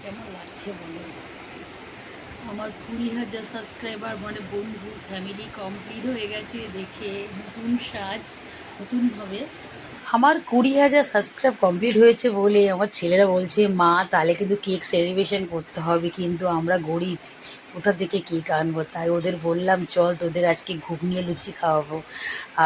কেমন লাগছে আমার কুড়ি হাজার সাবস্ক্রাইবার মানে বন্ধু ফ্যামিলি কমপ্লিট হয়ে গেছে দেখে নতুন সাজ নতুনভাবে আমার কুড়ি হাজার সাবস্ক্রাইব কমপ্লিট হয়েছে বলে আমার ছেলেরা বলছে, মা, তাহলে কিন্তু কেক সেলিব্রেশন করতে হবে, কিন্তু আমরা গরিব। কোথা থেকে কেক আনব তাই ওদের বললাম, চল তোদের আজকে ঘুগনিয়ে লুচি খাওয়াবো।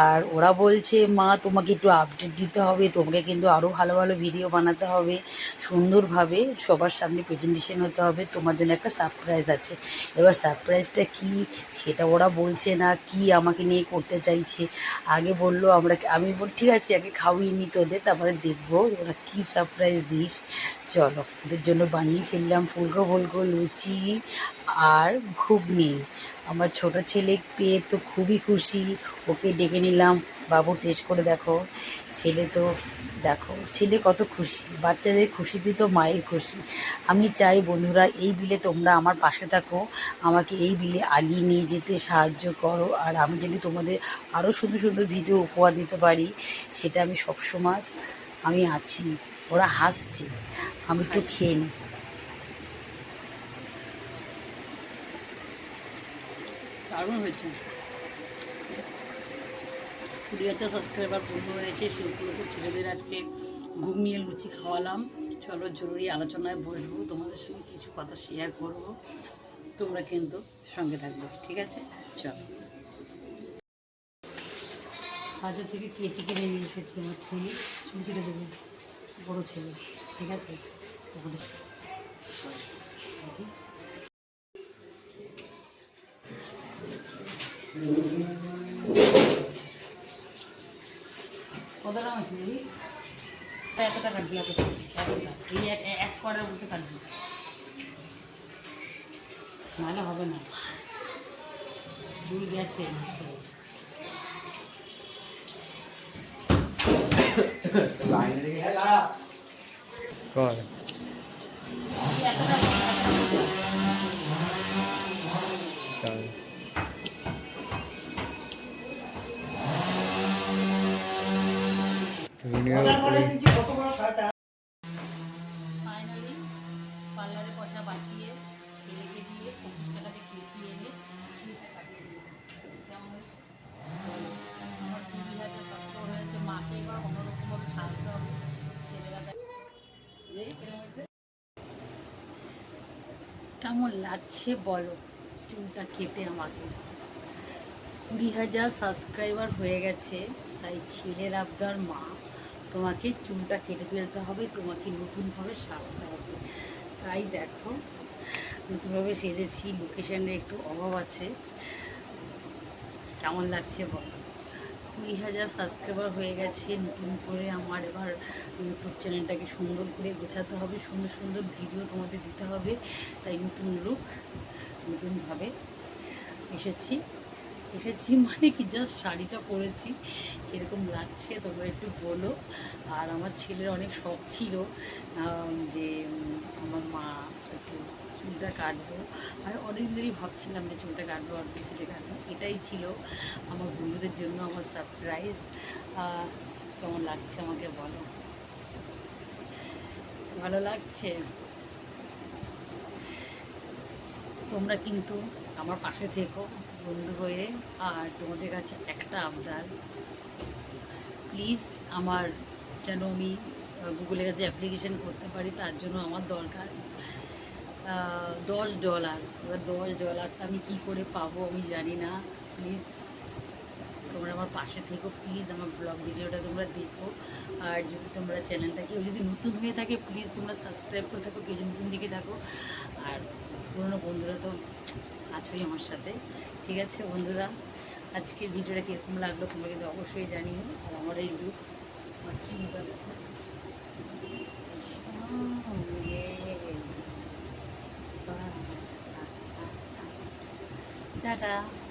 আর ওরা বলছে, মা, তোমাকে একটু আপডেট দিতে হবে। তোমাকে কিন্তু আরও ভালো ভালো ভিডিও বানাতে হবে। সুন্দরভাবে সবার সামনে প্রেজেন্টেশন হতে হবে। তোমার জন্য একটা সারপ্রাইজ আছে। এবার সারপ্রাইজটা কি? সেটা ওরা বলছে না, কি আমাকে নিয়ে করতে চাইছে? আগে বলল, আমরা আমি বল, ঠিক আছে, আগে খাওয়িয়ে নি তোদের, তারপরে দেখব ওরা কি সারপ্রাইজ দিস। চলো, ওদের জন্য বানিয়ে ফেললাম ফুলকো ফুলকো লুচি। আর ঘুগনি। আমার ছোট ছেলে পেয়ে তো খুবই খুশি। ওকে ডেকে নিলাম। বাবু টেস্ট করে দেখো। ছেলে তো দেখো, ছেলে কত খুশি। বাচ্চাদের খুশিতে তো মায়ের খুশি। আমি চাই বন্ধুরা, এই বিলে তোমরা আমার পাশে থাকো। আমাকে এই বিলে আগিয়ে নিয়ে যেতে সাহায্য করো। আর আমি যদি তোমাদের আরও সুন্দর সুন্দর ভিডিও উপহার দিতে পারি, সেটা আমি সবসময়, আমি আছি। ওরা হাসছে। আমি একটু খেয়ে নিই। দারুণ হয়েছে। কুড়ি হাজার সাবস্ক্রাইবার পূর্ণ হয়েছে সেগুলোকে ছেলেদের আজকে ঘুমিয়ে লুচি খাওয়ালাম। চলো জরুরি আলোচনায় বসবো, তোমাদের সঙ্গে কিছু কথা শেয়ার করব। তোমরা কিন্তু সঙ্গে থাকবে, ঠিক আছে? চলো। বাজার থেকে কেচি কিনে নিয়ে এসেছি আমার ছেলে, চুল কেটে দেবে, বড়ো ছেলে, ঠিক আছে? তারপরে দেখি। কত দাম আছে দিদি এতটা কাটবি এতটা এতটা এই এক এক করার মধ্যে কাটবি নাহলে হবে না দুই গেছে কর কেমন লাগছে বলো? চুলটা কেটে আমাকে। কুড়ি হাজার সাবস্ক্রাইবার হয়ে গেছে, তাই ছেলের আবদার মা, তোমাকে চুলটা কেটে ফেলতে হবে, তোমাকে নতুনভাবে সাজতে হবে। তাই দেখো, নতুনভাবে সেজেছি লোকেশানে একটু অভাব আছে। কেমন লাগছে বলো? কুড়ি হাজার সাবস্ক্রাইবার হয়ে গেছে, নতুন করে আমার এবার ইউটিউব চ্যানেলটাকে সুন্দর করে গোছাতে হবে, সুন্দর সুন্দর ভিডিও তোমাদের দিতে হবে, তাই নতুন লুক নতুনভাবে এসেছি। এসেছি মানে কি জাস্ট শাড়িটা পরেছি, কীরকম লাগছে তোমরা একটু বলো। আর আমার ছেলের অনেক শখ ছিল আম, যে উম, আমার মা একটু চুলটা কাটবো। আর অনেক দিনই ভাবছিলাম যে চুলটা কাটবো আর চুলটা কাটবো। এটাই ছিল আমার বন্ধুদের জন্য আমার সারপ্রাইজ কেমন লাগছে আমাকে বলো? ভালো লাগছে? তোমরা কিন্তু আমার পাশে থেকো বন্ধু হয়ে, আর তোমাদের কাছে একটা আবদার। প্লিজ আমার যেন আমি গুগলে কাছে অ্যাপ্লিকেশন করতে পারি, তার জন্য আমার দরকার। দশ ডলার এবার দশ ডলারটা আমি কী করে পাবো আমি জানি না। প্লিজ তোমরা আমার পাশে থেকো প্লিজ আমার ব্লগ ভিডিওটা তোমরা দেখো। আর যদি তোমরা চ্যানেলটা কেউ যদি নতুন হয়ে থাকে প্লিজ তোমরা সাবস্ক্রাইব করে থাকো, কেউ নতুন দিকে থাকো। আর পুরোনো বন্ধুরা তো আছোই আমার সাথে। ঠিক আছে বন্ধুরা, আজকের ভিডিওটা কীরকম লাগল তোমরা কিন্তু অবশ্যই জানিও। আর আমার এই লুক আমার 맞 아.